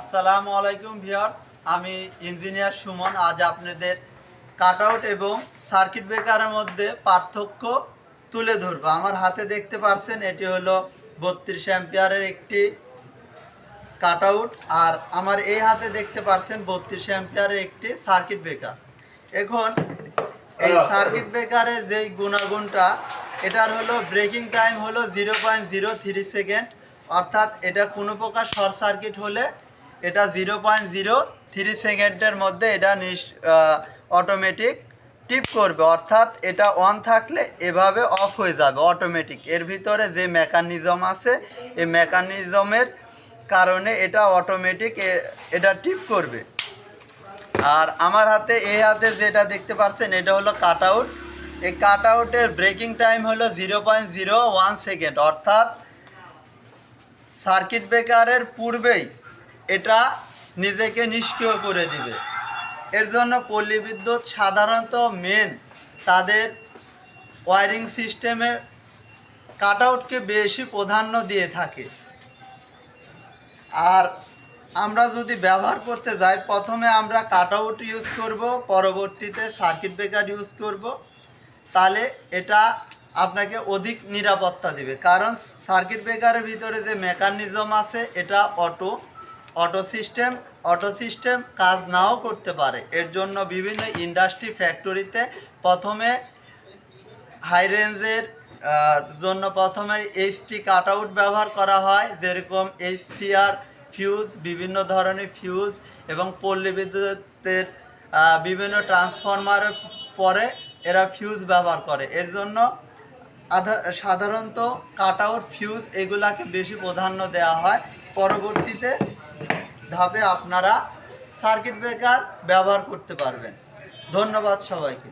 আসসালামু আলাইকুম ভিউয়ার্স আমি ইঞ্জিনিয়ার সুমন। আজ আপনাদের কাটআউট এবং সার্কিট ব্রেকারের মধ্যে পার্থক্য তুলে ধরবো। আমার হাতে দেখতে পাচ্ছেন এটি হলো বত্রিশ অ্যাম্পিয়ারের একটি কাটআউট আর আমার এই হাতে দেখতে পাচ্ছেন বত্রিশ অ্যাম্পিয়ারের একটি সার্কিট ব্রেকার এখন এই সার্কিট ব্রেকারের যেই গুণাগুণটা এটার হলো ব্রেকিং টাইম হলো zero point zero three second অর্থাৎ এটা কোনো প্রকার শর্ট সার্কিট হলে এটা জিরো পয়েন্ট জিরো থ্রি সেকেন্ডের মধ্যে এটা অটোমেটিক টিপ করবে। অর্থাৎ এটা অন থাকলে এভাবে অফ হয়ে যাবে অটোমেটিক এর ভিতরে যে মেকানিজম আছে, এই মেকানিজমের কারণে এটা অটোমেটিক এটা টিপ করবে। আর আমার হাতে, এই হাতে যেটা দেখতে পাচ্ছেন এটা হলো কাট আউট এই কাট আউটের ব্রেকিং টাইম হলো zero point zero one second অর্থাৎ সার্কিট ব্রেকারের পূর্বেই এটা নিজেকে নিষ্ক্রিয় করে দিবে। এর জন্য পল্লী বিদ্যুৎ সাধারণত মেন তাদের ওয়ারিং সিস্টেমে কাট আউটকে বেশি প্রাধান্য দিয়ে থাকে। আর আমরা যদি ব্যবহার করতে যাই, প্রথমে আমরা কাট আউট ইউজ করব, পরবর্তীতে সার্কিট ব্রেকার ইউজ করব। তাহলে এটা আপনাকে অধিক নিরাপত্তা দিবে। কারণ সার্কিট ব্রেকারের ভিতরে যে মেকানিজম আছে, এটা auto auto system auto system কাজ নাও করতে পারে। এর জন্য বিভিন্ন ইন্ডাস্ট্রি ফ্যাক্টরিতে প্রথমে হাই রেঞ্জের জন্য প্রথমে এইচটি কাট আউট ব্যবহার করা হয়, যেরকম এইচসিআর ফিউজ বিভিন্ন ধরনের ফিউজ এবং পল্লী বিদ্যুতের বিভিন্ন ট্রান্সফরমারের পরে এরা ফিউজ ব্যবহার করে। এর জন্য সাধারণত কাট আউট ফিউজ এগুলাকে বেশি প্রাধান্য দেওয়া হয়। পরবর্তীতে ধাপে আপনারা সার্কিট ব্রেকার ব্যবহার করতে পারবেন। ধন্যবাদ সবাইকে।